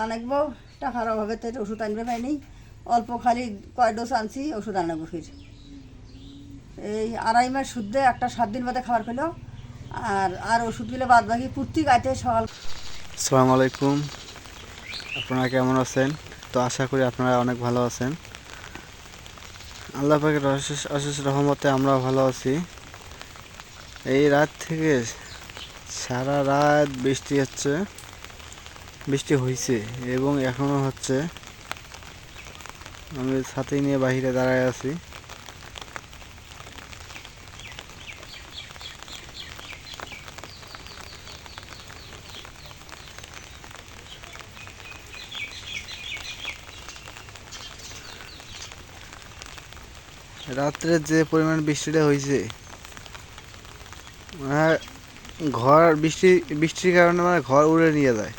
না নাকবো, টাকার অভাবে তো ওষুধ আনবে পাইনি। অল্প খালি কয় ডোজ আনছি, ওষুধ আনাবো ফির। এই আড়াই মাস শুদ্ধে একটা সাত দিন বাদে খাবার পেল। আর আর ওষুধগুলো বাদ বাকি প্রত্যেক আইতে সকাল। আসসালামু আলাইকুম। আপনারা কেমন আছেন? তো আশা করি আপনারা অনেক ভালো আছেন। আল্লাহ পাকের অশেষ অশেষ রহমতে আমরা ভালো আছি। এই রাত থেকে সারা রাত বৃষ্টি হচ্ছে। বৃষ্টি হয়েছে এবং এখনও হচ্ছে আমি ছাতি নিয়ে বাহিরে দাঁড়ায় আছি। রাত্রে যে পরিমাণ বৃষ্টিটা হয়েছে মানে ঘর বৃষ্টি, বৃষ্টির কারণে মানে ঘর উড়ে নিয়ে যায়।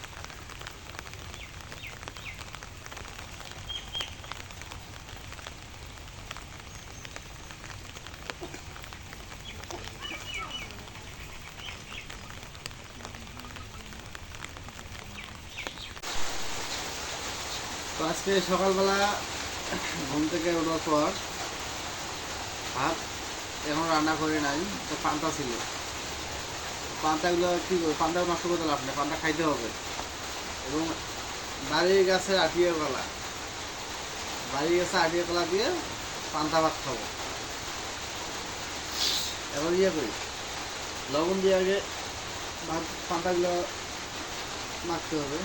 সকালবেলা ঘুম থেকে ওঠার পর ভাত এখন রান্না করে নাই, তো পান্তা ছিল। পান্তাগুলো কি করব পান্তা নষ্ট করতে লাভ নেই, পান্তা খাইতে হবে। এবং বাড়ির গাছে আটিয়া কলা বাড়ির গাছে আটিয়া কলা দিয়ে পান্তা ভাত খাব। এবার ইয়ে করি, লবণ দিয়ে আগে ভাত, পান্তাগুলো মাখতে হবে।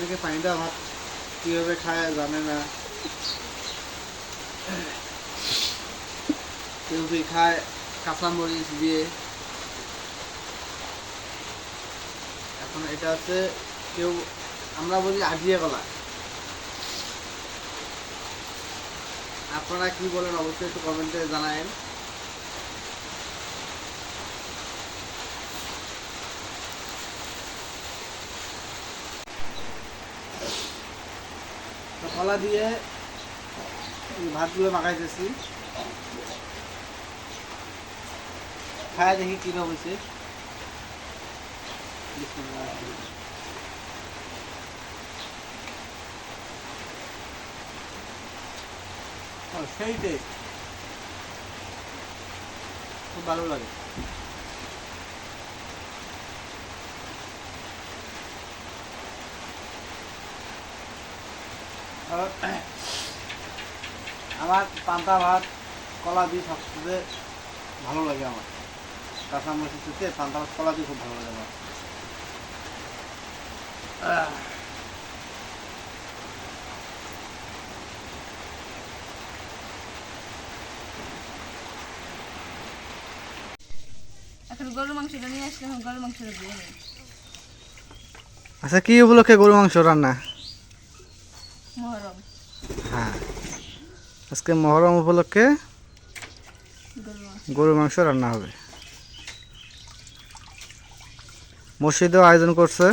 অনেকে পানিটা ভাত কীভাবে খায় জানে না। কেউ কেউ খায়, কাঁচা মরিচ দিয়ে। এখন এটা হচ্ছে কেউ আমরা বলি আগিয়ে গলা আপনারা কি বলেন, অবশ্যই একটু কমেন্টে জানায়েন। কলা দিয়ে ভাতগুলো মাখাইতেছি। খায় দেখি কীরকম হয়েছে সেই টেস্ট খুব ভালো লাগে। আমার পান্তা ভাত কলা দিয়ে সবচেয়ে ভালো লাগে আমার। কাঁচা মরিচ খেতে পান্তা ভাত কলা দিয়ে খুব ভালো লাগে আমার। আহ, এখন গরুর মাংসটা নিয়ে আসলে এখন গরুর মাংসটা দিয়ে আচ্ছা কি উপলক্ষে গরু মাংস রান্না? হ্যাঁ। আজকে মহরম উপলক্ষে মাংস মাংস রান্না হবে। মসজিদেও আয়োজন করছে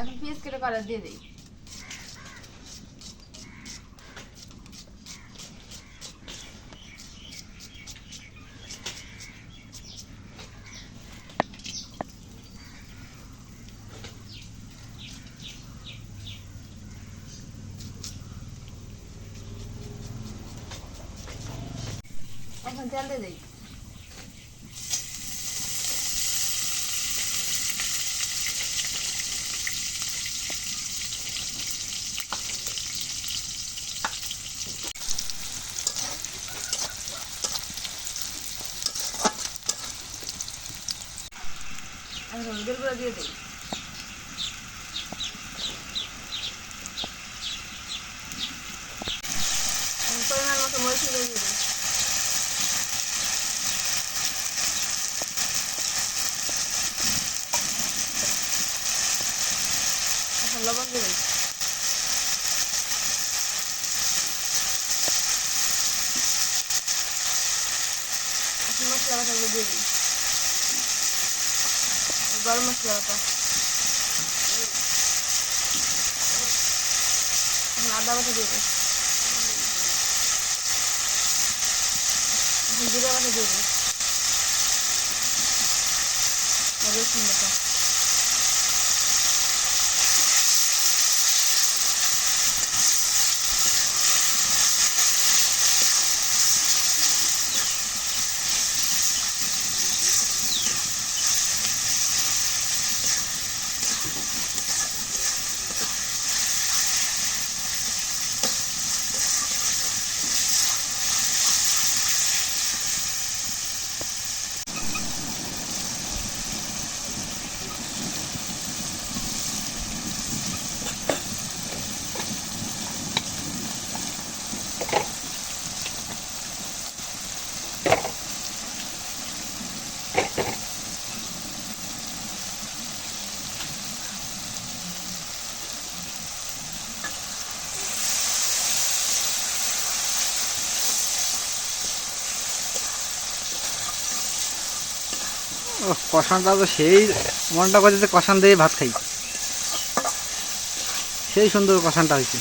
এখন পিস কেটে করা দিয়ে দিই তেল দিয়ে দিই এখন হলুদের গুঁড়ো দিয়ে দিই এখন পরিমাণ মতো মরিচ দিয়ে দিই এখন লবণ দিয়ে দিই এখন মশলা বাটাগুলো দিয়ে দিই। গরম মশলা বাটা আদা বাটা দিয়ে দিই। জিরা বাটা দিয়ে দিই। রসুন বাটা। কষানটা তো সেই মনটা করছে যে কষান দিয়ে ভাত খাই। সেই সুন্দর কষানটা হয়েছে।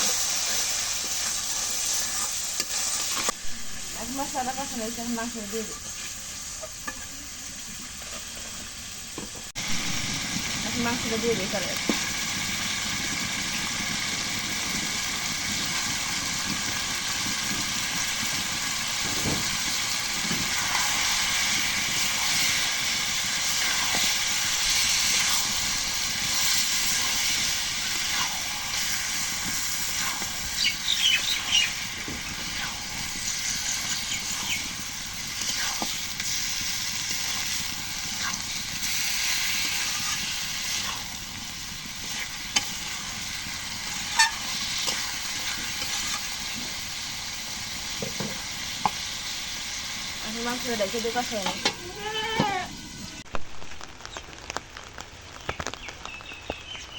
দিয়ে দিয়ে দিয়ে মাংসটা দিয়ে দিই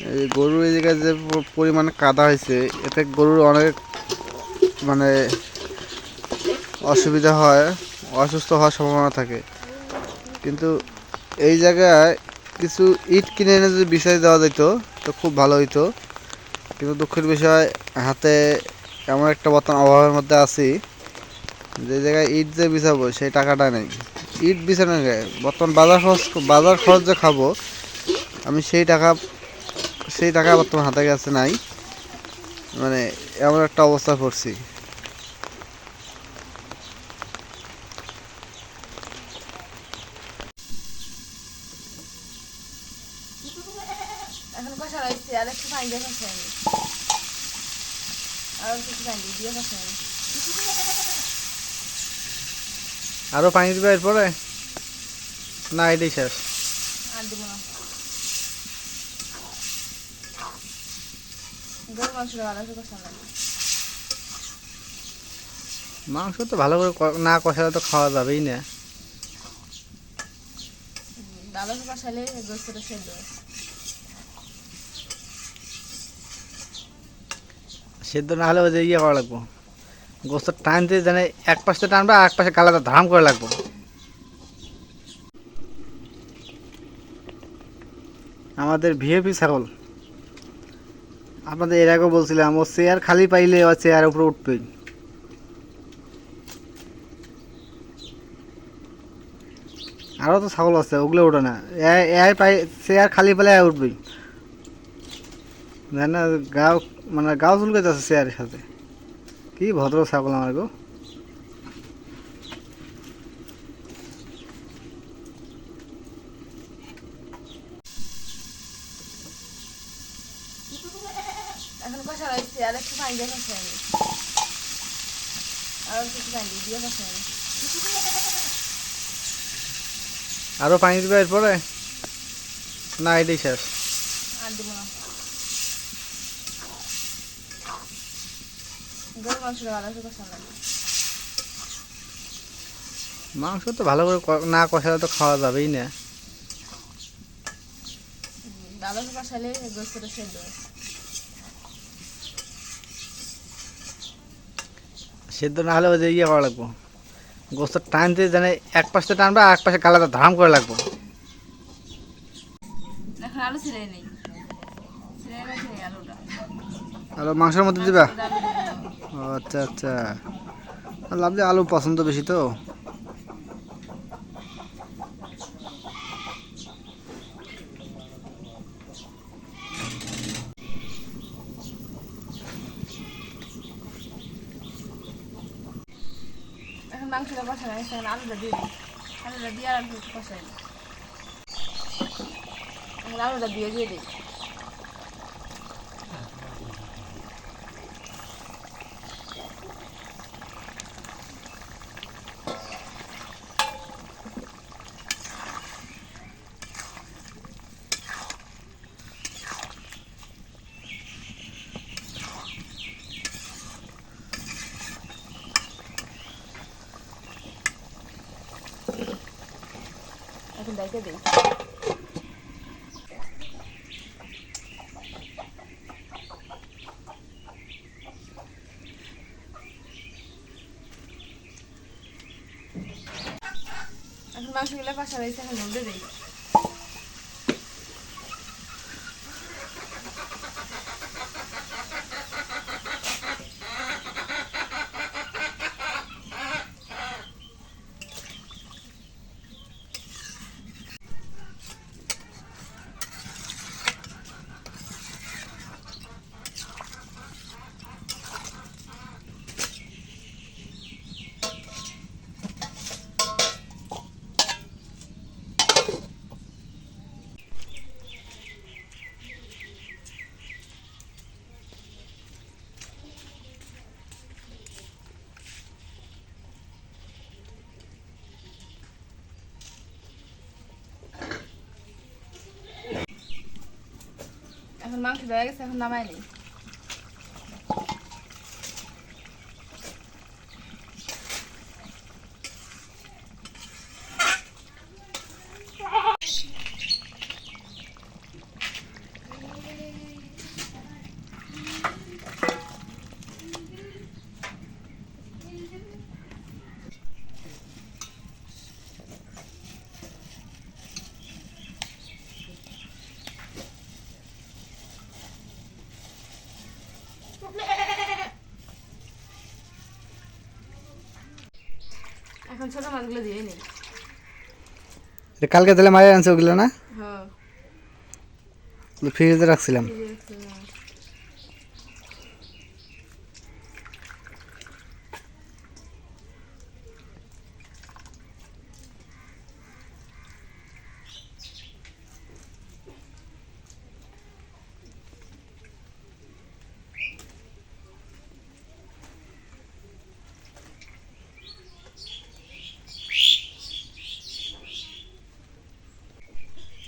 এই গরুর এই জায়গায় যে পরিমাণে কাদা হয়েছে, এতে গরুর অনেক মানে অসুবিধা হয়, অসুস্থ হওয়ার সম্ভাবনা থাকে। কিন্তু এই জায়গায় কিছু ইট কিনে এনে যদি বিছাই দেওয়া যেত, তো খুব ভালো হইতো। কিন্তু দুঃখের বিষয়, হাতে এমন একটা বর্তমান অভাবের মধ্যে আছি যে জায়গায় ইট যে বিছাবো, সেই টাকাটা নেই। ইট বিছানো বর্তমান বাজার খরচ বাজার খরচ যে খাব, আমি সেই টাকা সেই টাকা বর্তমান হাতে কাছে নাই। মানে এমন একটা অবস্থা পড়ছি এখন কষা হয়েছে আর একটু পানি দিয়ে কষাই নিই আর একটু পানি দিয়ে দিয়ে কষাই নিই আরও পানি দিবে এরপরে? না এটাই শেষ। আর মাংস তো ভালো করে না কষালে তো খাওয়া যাবেই না। কষালে গোস্তটা সেদ্ধ। সেদ্ধ না হলে ওই যে ইয়ে করা লাগবো। গোস্ত টানতে জানে এক পাশে টানবে, আর এক পাশে গালাটা ধাম করে লাগবো। আমাদের ভিএপি ছাগল। আপনাদের এর আগেও বলছিলাম, ও চেয়ার খালি পাইলে ও চেয়ার উপরে উঠবেই। আরও তো ছাগল আছে, ওগুলো ওঠে না। এ- এ পাই, চেয়ার খালি পেলে না না, গাও মানে গাও চুলকে যাচ্ছে চেয়ারের সাথে। কি ভদ্র ছাগল আমার গো। এখন কষা হয়েছে আর একটু পানি দিয়ে কষাই নিই আর একটু পানি দিয়ে দিয়ে কষাই নিই পানি দিবে এরপরে? না এটাই শেষ। মাংস তো ভালো করে না কষালে তো খাওয়া যাবেই না। সেদ্ধ না হলে ওদের ইয়ে করা লাগবো। গোস্তর টানতে জানে এক পাশে টানবে আর এক পাশে গালাটা ধাম করে লাগবো। আলো মাংসের মধ্যে দিবা? আচ্ছা আচ্ছা। আর লাভ দিয়ে আলু পছন্দ বেশি তো। এখন মাংসটা কষা গেছে এখন আলুটা দিয়ে দিই। আলুটা দিয়ে আর একটু কষাই এখন আলুটা দিয়ে দিয়ে দিই। এখন দেখে দিই। এখন মাংসগুলো কষা রয়েছে এখন মধ্যে দিই। এখন মাংস দেওয়া গেছে এখন এখন ছোট মাছগুলো দিয়ে নেই কালকে তাহলে মায়ের আনছে ওগুলো না? হ্যাঁ। ফ্রিজে রাখছিলাম এই যে দেখছ না।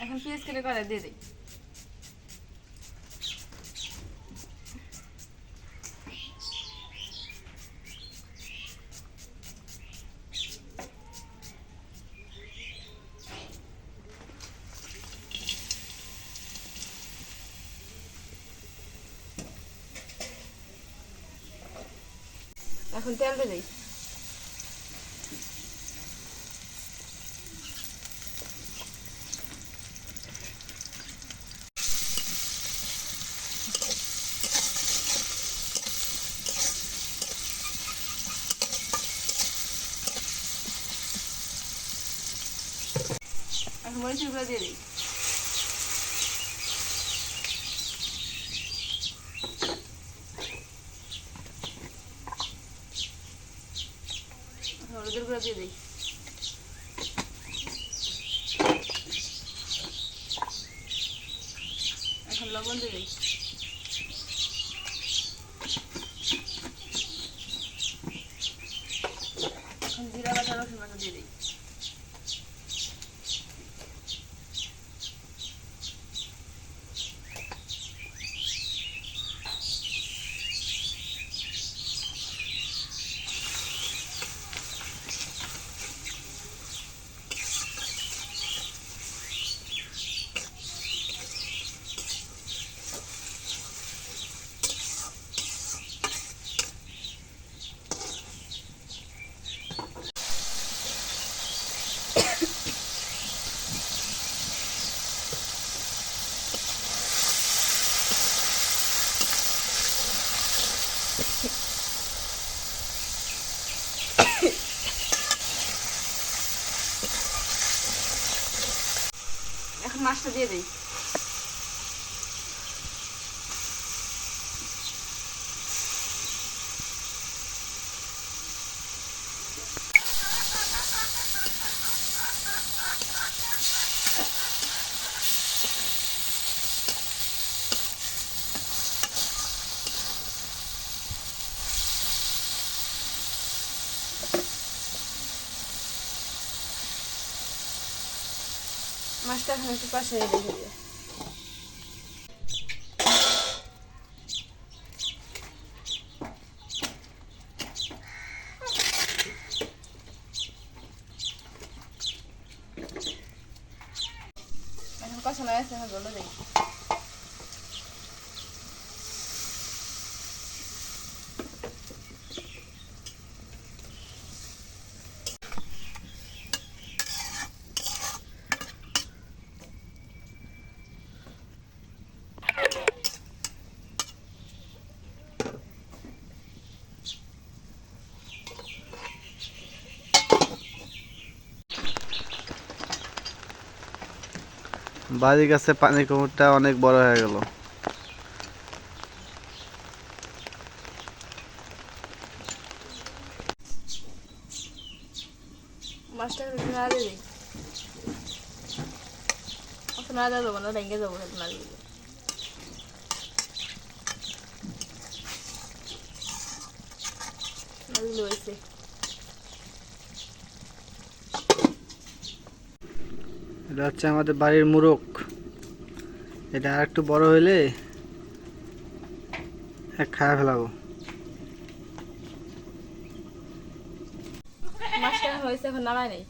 এখন পেঁয়াজ কেটে করে দিয়ে দিই এখন তেল দিয়ে দিই এখন মরিচের গুঁড়ো দিয়ে দিই হলুদের গুঁড়ো দিয়ে দিই এখন লবণ দিয়ে দিই এখন জিরা বাটা রসুন বাটা দিয়ে arrumaste o dedo aí. একটু পাশে রেখে দিয়ে এখন কষা না আছে এখন জলে দিই বাড়ির কাছে পানি কুমুরটা অনেক বড় হয়ে গেল। মাছটা এখন একটু নাড়া দিয়ে দিই অত নাড়া দেওয়া যাব না ভেঙে যাব একটু নাড়া দিয়ে দিই। নাড়া দিলে হয়েছে এটা হচ্ছে আমাদের বাড়ির মুরগ এটা আর একটু বড় হইলে এক খায়া ফেলাবো। মাছটা এখন হয়েছে এখন নামাই নেই।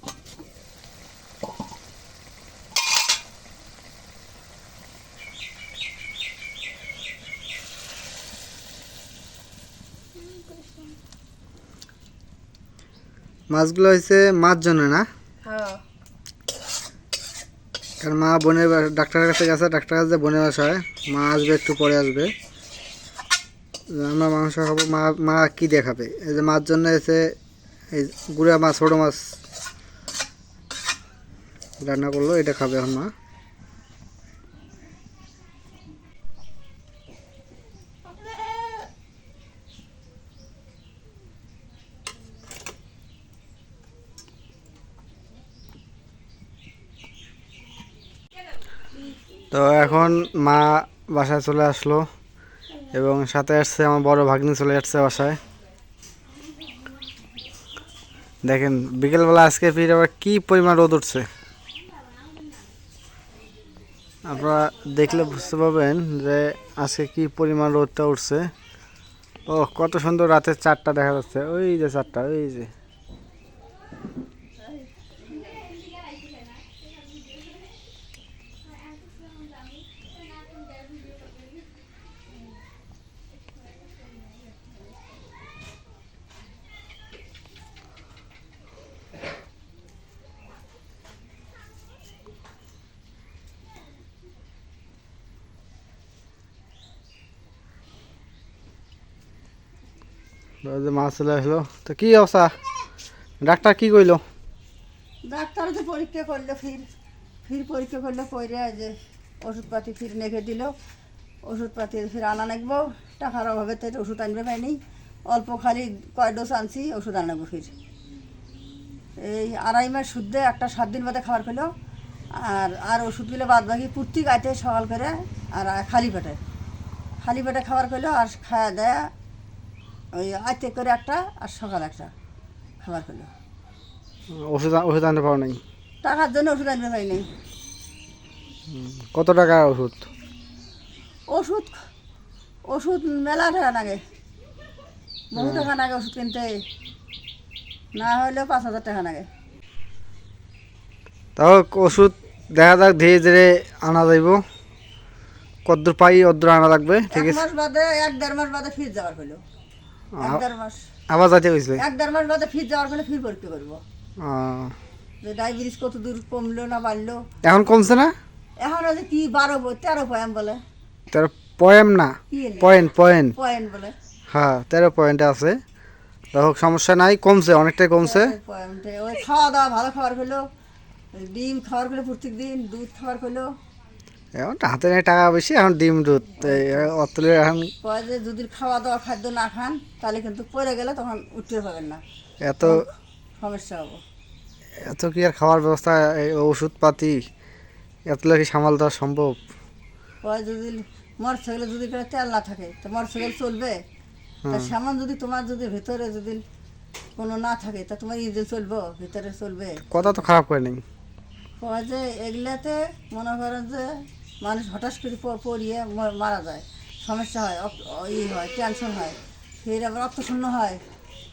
মাছগুলো হয়েছে মাছ জন্য না? কারণ মা বোনের ডাক্তারের কাছে গেছে, ডাক্তার কাছে বোনের বাসায় মা আসবে, একটু পরে আসবে। আমরা মাংস খাব মা মা কি দেখাবে? এই যে মার জন্য এসে এই গুড়া মাছ, ছোটো মাছ রান্না করল, এটা খাবে এখন মা। তো এখন মা বাসায় চলে আসলো এবং সাথে আসছে আমার বড় ভাগ্নি চলে আসছে বাসায়। দেখেন, বিকেলবেলা আজকে ফির আবার কি পরিমাণ রোদ উঠছে। আপনারা দেখলে বুঝতে পারবেন যে আজকে কি পরিমাণ রোদটা উঠছে। ও কত সুন্দর রাতের চারটা দেখা যাচ্ছে। ওই যে চারটা, ওই যে। মাছ চলে আসলো। তো কি অবস্থা? ডাক্তার কি কইলো? ডাক্তার যে পরীক্ষা করল, ফির ফির পরীক্ষা করল পরে যে ওষুধপাতি ফির নেখে দিল। ওষুধপাতি ফির আনা নাকবো টাকার অভাবে তো ওষুধ আনবে পাইনি। অল্প খালি কয় ডোজ আনছি, ওষুধ আনাবো ফির। এই আড়াই মাস শুদ্ধে একটা সাত দিন বাদে খাবার খেলো আর আর ওষুধগুলো বাদ বাকি প্রত্যেক আইতে সকাল করে, আর খালি পেটে। খালি পেটে খাবার খেলো আর খাওয়া দেয়া ওই আইতে করে একটা আর সকাল একটা খাবার খেলো ওষুধ ওষুধ আনতে পারো নাই? টাকার জন্য ওষুধ আনতে পারিনি কত টাকা ওষুধ? ওষুধ ওষুধ মেলা টাকা লাগে। বহু টাকা লাগে ওষুধ কিনতে। না হলেও পাঁচ হাজার টাকা লাগে। তাও ওষুধ দেখা যাক ধীরে ধীরে আনা যাইব। কদ্দূর পাই অদ্দূর আনা লাগবে ঠিক এক আছে? মাস বাদে এক দেড় মাস বাদে ফির যাওয়ার হলো এক আ- দেড় মাস। আবার যাইতে হয়েছে এক দেড় মাস বাদে ফির যাওয়ার হলে ফির পরীক্ষা করব। যে ডায়াবেটিস কত দূর কমলো না বাড়লো। এখন কমছে না? এখন আছে কি বারো তেরো পয়েন্ট বলে। তার পয়েম না? Point point. পয়েন্ট বলে। হ্যাঁ তেরো পয়েন্টে আছে। হোক সমস্যা নাই কমছে অনেকটাই কমছে। খাওয়া দাওয়া ভালো খাবার খেলো ডিম খাবার খেলো প্রত্যেক দিন দুধ খাবার খেলো এখন হাতে নেই টাকা বেশি এখন ডিম দুধ অতলে এখন কয় যে যদি খাওয়া দাওয়া খাদ্য না খান তাহলে কিন্তু পড়ে গেলে তখন উঠতে পাবেন না। এত সমস্যা হব। এত কি আর খাওয়ার ব্যবস্থা ওষুধপাতি এত কি সামাল দেওয়া সম্ভব? কয় যদি মোটরসাইকেলে যদি তেল না থাকে তো মোটরসাইকেল চলবে। তা সেমন যদি তোমার যদি ভিতরে যদি কোনো না থাকে তা তোমার ইঞ্জিন চলবো ভিতরে চলবে। কথা তো খারাপ করে নেই। কয় যে এগুলাতে মনে করেন যে মানুষ হঠাৎ করে পড়িয়ে মারা যায়। সমস্যা হয় ই হয় টেনশন হয়। ফের আবার রক্ত শূন্য হয়।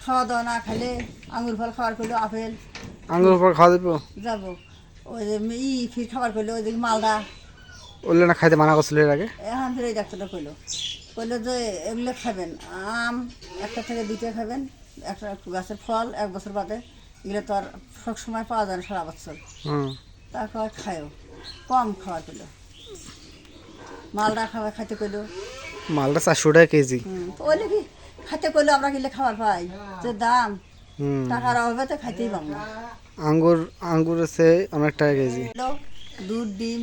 খাওয়া দাওয়া না খেলে আঙুর ফল খাবার করল আপেল আঙুর ফল খাওয়া দেবো যাব। ওই যে ই ফির খাবার করল ওই যে মালদা। বললে না খাইতে মানা করছিল এর আগে? এখন ফিরে এই ডাক্তারটা কইলো। কইলো যে এগুলো খাবেন আম একটা থেকে দুইটা খাবেন একটা গাছের ফল এক বছর বাদে। এগুলো তো আর সব সময় পাওয়া যায় না সারা বছর। তারপর খায়ও কম খাওয়ার কইলো মালদা খাবার খাইতে কইলো। মালটা চারশো টাকা কেজি। হুম তো কি খাইতে কইলো আমরা কিনলে খাবার পাই যে দাম। টাকার অভাবে তো খাইতেই পাবো না। আঙ্গুর আঙ্গুর আছে অনেক টাকা কেজি। দুধ ডিম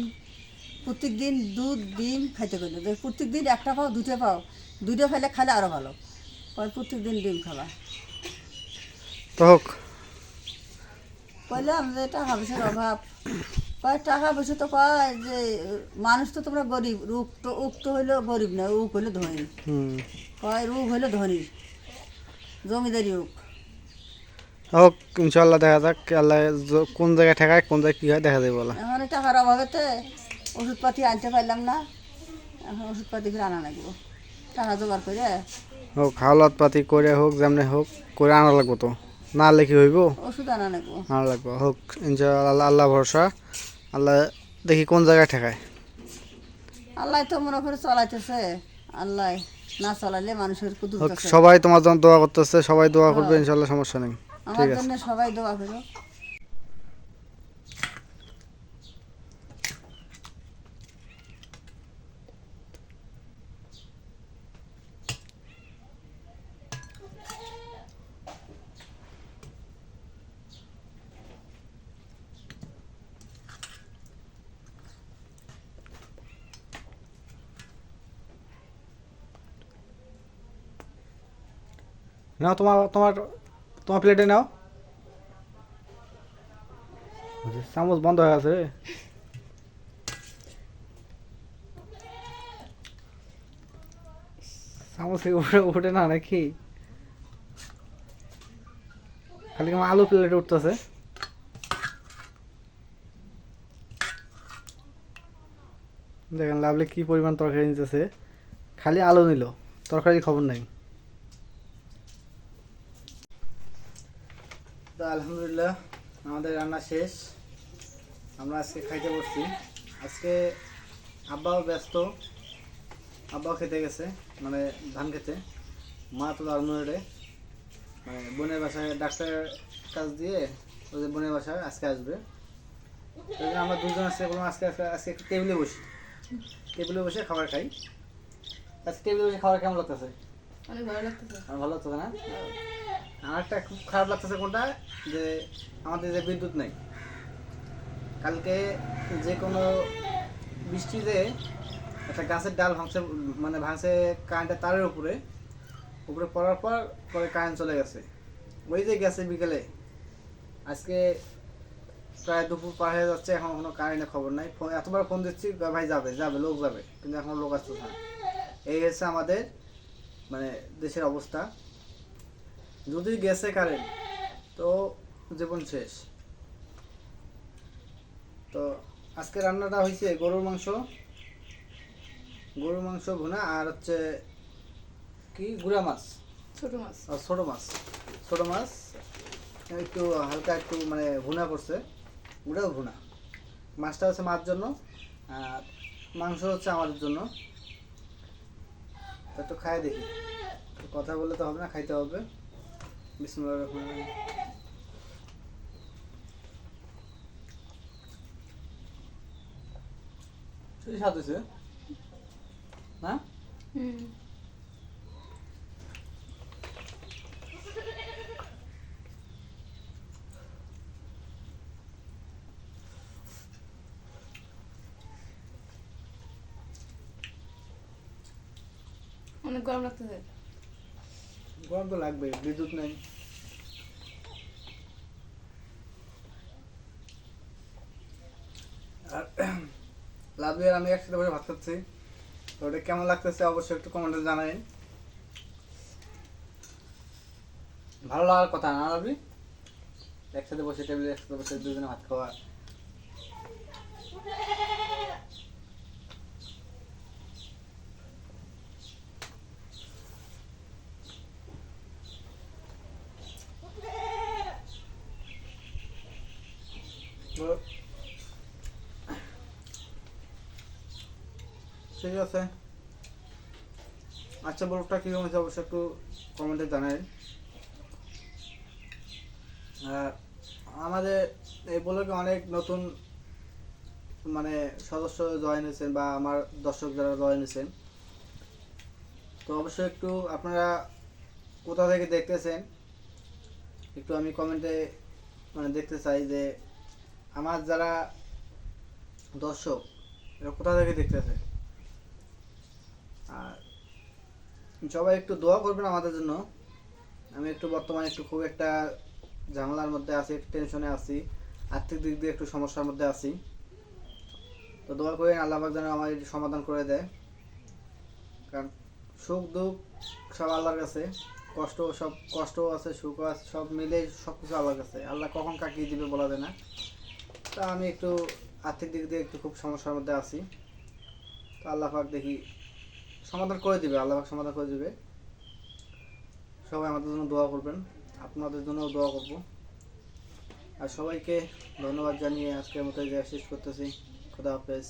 প্রত্যেক দিন দুধ ডিম খাইতে কইলো। যে প্রত্যেক দিন একটা পাও দুটো পাও দুটো খাইলে খাইলে আরও ভালো। প্রত্যেক দিন ডিম খাবা। তো হোক। কইলাম যে টাকা পয়সার অভাব। কয় টাকা পয়সা তো কয় যে মানুষ তো তোমরা গরিব রূপ তো উক তো হইল গরিব না উক হইল ধনী। হুম। কয় রূপ হইল ধনী জমিদারি উক হোক ইনশাল্লাহ দেখা যাক আল্লাহ কোন জায়গায় ঠেকায় কোন জায়গায় কী হয় দেখা যাবে বলা। এখন টাকার অভাবেতে ওষুধপাতি আনতে পারলাম না এখন ওষুধপাতি ফিরে আনা লাগবো। টাকা জোগাড় করে। হোক হাওলাত পাতি করে হোক যেমনি হোক করে আনা লাগবো তো। না কি হইব? ওষুধ আনা লাগবো। আনা লাগবো। হোক ইনশাল্লাহ আল্লাহ ভরসা। আল্লাহ দেখি কোন জায়গায় ঠেকায়। আল্লাহ তো মনে করে চলাইতেছে। আল্লাহ না চালাইলে মানুষের কুদুর সবাই তোমার জন্য দোয়া করতেছে সবাই দোয়া করবে ইনশাল্লাহ সমস্যা নেই। ঠিক আছে। সবাই দোয়া করো। নাও, তোমার তোমার তোমার প্লেটে নাও। চামচ বন্ধ হয়ে আছে। চামচ উঠে উঠে না নাকি? খালি আলু প্লেটে উঠতেছে। দেখেন লাভলি কি পরিমাণ তরকারি নিতেছে। খালি আলু নিল তরকারি খবর নাই। আলহামদুলিল্লাহ আমাদের রান্না শেষ। আমরা আজকে খাইতে বসছি। আজকে আব্বাও ব্যস্ত। আব্বাও খেতে গেছে মানে ধান খেতে। মা তো আলমুড়ে মানে বোনের বাসায় ডাক্তারের কাজ দিয়ে ওদের বোনের বাসায় আজকে আসবে। আমরা দুজন আজকে বললাম আজকে আজকে একটু টেবিলে বসি। টেবিলে বসে খাবার খাই। আজকে টেবিলে বসে খাবার কেমন লাগতেছে? অনেক ভালো লাগতেছে। ভালো লাগতেছে না? আমার একটা খুব খারাপ লাগতেছে কোনটা? যে আমাদের যে বিদ্যুৎ নেই। কালকে যে কোনো বৃষ্টিতে একটা গাছের ডাল ভাঙছে মানে ভাঙছে কারেন্টের তারের উপরে। উপরে পড়ার পর পরে কারেন্ট চলে গেছে। ওই যে গেছে বিকেলে। আজকে প্রায় দুপুর পার হয়ে যাচ্ছে, এখন কোনো কারেন্টের খবর নাই। ফোন, এতবার ফোন দিচ্ছি, ভাই যাবে যাবে, লোক যাবে। কিন্তু এখন লোক আসছে না। এই হচ্ছে আমাদের মানে দেশের অবস্থা। যদি গেছে কারেন্ট তো জীবন শেষ। তো আজকে রান্নাটা হয়েছে গরুর মাংস। গরুর মাংস ভুনা আর হচ্ছে কি? গুড়া মাছ। ছোট মাছ। আর ছোট মাছ। ছোট মাছ একটু হালকা একটু মানে ভুনা করছে। ওটাও ভুনা। মাছটা হচ্ছে মাছ জন্য আর মাংস হচ্ছে আমাদের জন্য। তো একটু খাই দেখি। তো কথা বললে তো হবে না খাইতে হবে। বিসমুল্লাহ রহমান সেই স্বাদ হয়েছে? না? অনেক গরম লাগতেছে। গরম লাগবে, বিদ্যুৎ নেই। আর লাভি আর আমি একসাথে বসে ভাত খাচ্ছি। তো ওটা কেমন লাগতেছে অবশ্যই একটু কমেন্টে জানাই ভালো লাগার কথা না লাভি একসাথে বসে টেবিলে একসাথে বসে দুজনে ভাত খাওয়া তো ঠিক আছে? আচ্ছা ব্লগটা কীরকম হয়েছে অবশ্যই একটু কমেন্টে জানাই। আমাদের এই ব্লগে অনেক নতুন মানে সদস্য জয়েন হয়েছেন বা আমার দর্শক যারা জয়েন হয়েছেন। তো অবশ্যই একটু আপনারা কোথা থেকে দেখতেছেন, একটু আমি কমেন্টে মানে দেখতে চাই যে আমার যারা দর্শক, এরা কোথা থেকে দেখতেছে আর সবাই একটু দোয়া করবেন আমাদের জন্য। আমি একটু বর্তমানে একটু খুব একটা ঝামেলার মধ্যে আছি, একটু টেনশনে আছি। আর্থিক দিক দিয়ে একটু সমস্যার মধ্যে আছি। তো দোয়া করেন আল্লাহ পাক যেন আমার সমাধান করে দেয়। কারণ সুখ দুঃখ সব আল্লাহর কাছে। কষ্ট সব, কষ্টও আছে, সুখও আছে, সব মিলে সব কিছু আল্লাহর কাছে। আল্লাহ কখন কাকিয়ে দিবে বলা যায় না। তা আমি একটু আর্থিক দিক দিয়ে একটু খুব সমস্যার মধ্যে আছি। তো আল্লাহ পাক দেখি সমাধান করে দিবে, আল্লাহ সমাধান করে দিবে। সবাই আমাদের জন্য দোয়া করবেন, আপনাদের জন্য দোয়া করব। আর সবাইকে ধন্যবাদ জানিয়ে আজকের মতো শেষ করতেছি। খোদা হাফেজ।